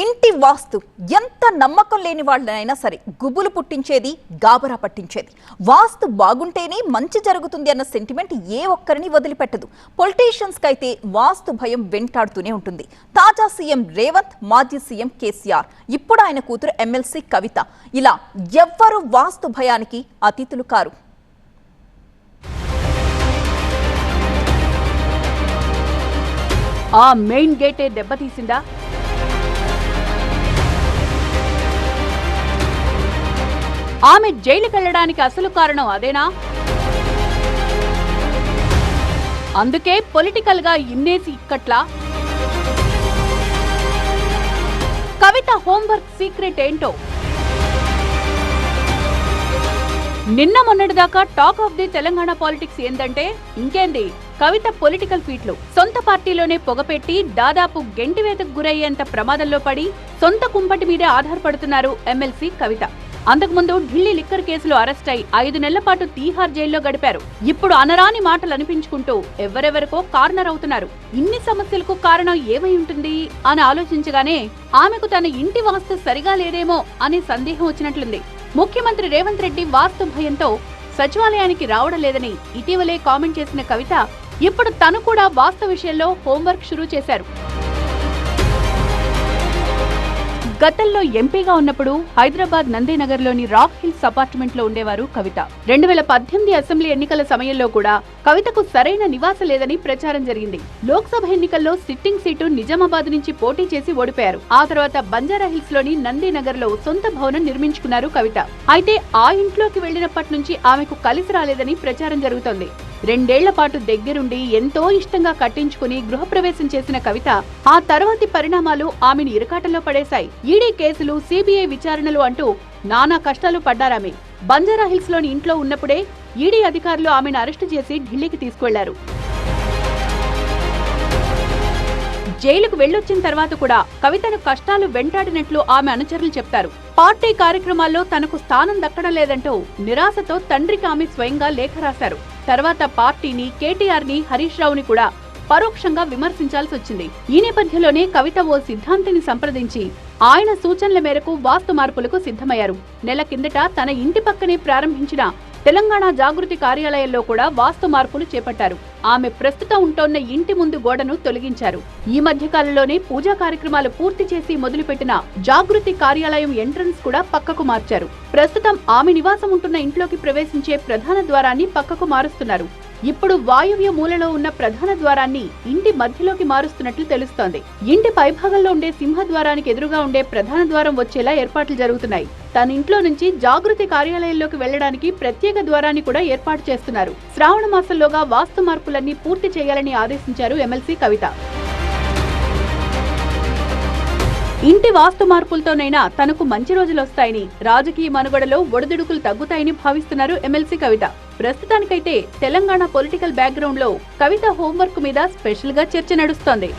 ఇంటి వాస్తు ఎంత నమ్మకం లేని వాళ్ళనైనా సరే గుబులు పుట్టించేది గాబరా పట్టించేది. వాస్తు బాగుంటేనే మంచి జరుగుతుంది అన్న సెంటిమెంట్ ఏ ఒక్కరిని వదిలిపెట్టదు. పొలిటీషియన్స్కి అయితే వాస్తు భయం వెంటాడుతూనే ఉంటుంది. తాజా సీఎం రేవంత్ మాజీ సీఎం కేసీఆర్. ఇప్పుడు ఆయన కూతురు ఎమ్మెల్సీ కవిత. ఇలా ఎవ్వరు వాస్తు భయానికి అతిథులు కారు. ఆ మెయిన్ గేటే దెబ్బతీసిందా? ఆమె జైలుకెళ్ళడానికి అసలు కారణం అదేనా? అందుకే పొలిటికల్గా ఇన్నేసి ఇక్కట్లా. కవిత హోంవర్క్ సీక్రెట్ ఏంటో? నిన్న మొన్నటిదాకా talk of the Telangana politics ఏందంటే ఇంకేంది? కవిత పొలిటికల్ ఫీట్లు. సొంత పార్టీలోనే పొగపెట్టి దాదాపు గెంటివేతకు గురయ్యేంత ప్రమాదంలో పడి సొంత కుంపటి మీదే ఆధారపడుతున్నారు ఎమ్మెల్సీ కవిత. అంతకుముందు ఢిల్లీ లిక్కర్ కేసులో అరెస్ట్ అయి ఐదు నెలల పాటు తీహార్ జైల్లో గడిపారు. ఇప్పుడు అనరాని మాటలు అనిపించుకుంటూ ఎవరెవరికో కార్నర్ అవుతున్నారు. ఇన్ని సమస్యలకు కారణం ఏమై ఉంటుంది అని ఆలోచించగానే ఆమెకు తన ఇంటి వాస్తు సరిగా లేదేమో అనే సందేహం వచ్చినట్లుంది. ముఖ్యమంత్రి రేవంత్ రెడ్డి వాస్తు భయంతో సచివాలయానికి రావడం లేదని ఇటీవలే కామెంట్ చేసిన కవిత ఇప్పుడు తను కూడా వాస్తు విషయంలో హోంవర్క్ షురూ చేశారు. గతంలో ఎంపీగా ఉన్నప్పుడు హైదరాబాద్ నందీనగర్లోని రాక్ హిల్స్ అపార్ట్మెంట్లో ఉండేవారు కవిత. రెండు వేల పద్దెనిమిది అసెంబ్లీ ఎన్నికల సమయంలో కూడా కవితకు సరైన నివాస లేదని ప్రచారం జరిగింది. లోక్సభ ఎన్నికల్లో సిట్టింగ్ సీటు నిజామాబాద్ నుంచి పోటీ చేసి ఓడిపోయారు. ఆ తర్వాత బంజారా హిల్స్లోని నందీనగర్లో సొంత భవనం నిర్మించుకున్నారు కవిత. అయితే ఆ ఇంట్లోకి వెళ్ళినప్పటి నుంచి ఆమెకు కలిసి రాలేదని ప్రచారం జరుగుతోంది. రెండేళ్ళ పాటు దగ్గరుండి ఎంతో ఇష్టంగా కట్టించుకుని గృహప్రవేశం చేసిన కవిత ఆ తర్వాతి పరిణామాలు ఆమెను ఇరకాటంలో పడేశాయి. ఈడీ కేసులు సిబిఐ విచారణలు అంటూ నానా కష్టాలు పడ్డారామె. బంజారా హిల్స్లోని ఇంట్లో ఉన్నప్పుడే ఈడీ అధికారులు ఆమెను అరెస్టు చేసి ఢిల్లీకి తీసుకెళ్ళారు జైలుకు వెళ్ళొచ్చిన తర్వాత కూడా కవితను కష్టాలు వెంటాడినట్లు ఆమె అనుచరులు చెప్తారు. పార్టీ కార్యక్రమాల్లో తనకు స్థానం దక్కడం లేదంటూ నిరాశతో తండ్రికి ఆమె స్వయంగా లేఖ రాశారు. తర్వాత పార్టీని కేటీఆర్ని హరీష్ రావుని కూడా పరోక్షంగా విమర్శించాల్సి వచ్చింది. ఈ నేపథ్యంలోనే కవిత ఓ సిద్ధాంతిని సంప్రదించి ఆయన సూచనల మేరకు వాస్తు మార్పులకు సిద్ధమయ్యారు. నెల కిందట తన ఇంటి పక్కనే ప్రారంభించిన తెలంగాణ జాగృతి కార్యాలయంలో కూడా వాస్తు మార్పులు చేపట్టారు. ఆమె ప్రస్తుతం ఉంటోన్న ఇంటి ముందు గోడను తొలగించారు. ఈ మధ్య కాలంలోనే పూజా కార్యక్రమాలు పూర్తి చేసి మొదలుపెట్టిన జాగృతి కార్యాలయం ఎంట్రన్స్ కూడా పక్కకు మార్చారు. ప్రస్తుతం ఆమె నివాసం ఉంటున్న ఇంట్లోకి ప్రవేశించే ప్రధాన ద్వారాన్ని పక్కకు మారుస్తున్నారు. ఇప్పుడు వాయువ్య మూలలో ఉన్న ప్రధాన ద్వారాన్ని ఇంటి మధ్యలోకి మారుస్తున్నట్లు తెలుస్తోంది. ఇంటి పైభాగంలో ఉండే సింహద్వారానికి ఎదురుగా ఉండే ప్రధాన ద్వారం వచ్చేలా ఏర్పాట్లు జరుగుతున్నాయి. తన ఇంట్లో నుంచి జాగృతి కార్యాలయంలోకి వెళ్ళడానికి ప్రత్యేక ద్వారాన్ని కూడా ఏర్పాటు చేస్తున్నారు. శ్రావణ మాసంలోగా వాస్తు మార్పులన్నీ పూర్తి చేయాలని ఆదేశించారు ఎమ్మెల్సీ కవిత. ఇంటి వాస్తు మార్పులతోనైనా తనకు మంచి రోజులు వస్తాయని రాజకీయ మనుగడలో ఒడిదుడుకులు తగ్గుతాయని భావిస్తున్నారు ఎమ్మెల్సీ కవిత. ప్రస్తుతానికైతే తెలంగాణ పొలిటికల్ బ్యాక్గ్రౌండ్లో కవిత హోంవర్క్ మీద స్పెషల్గా చర్చ నడుస్తోంది.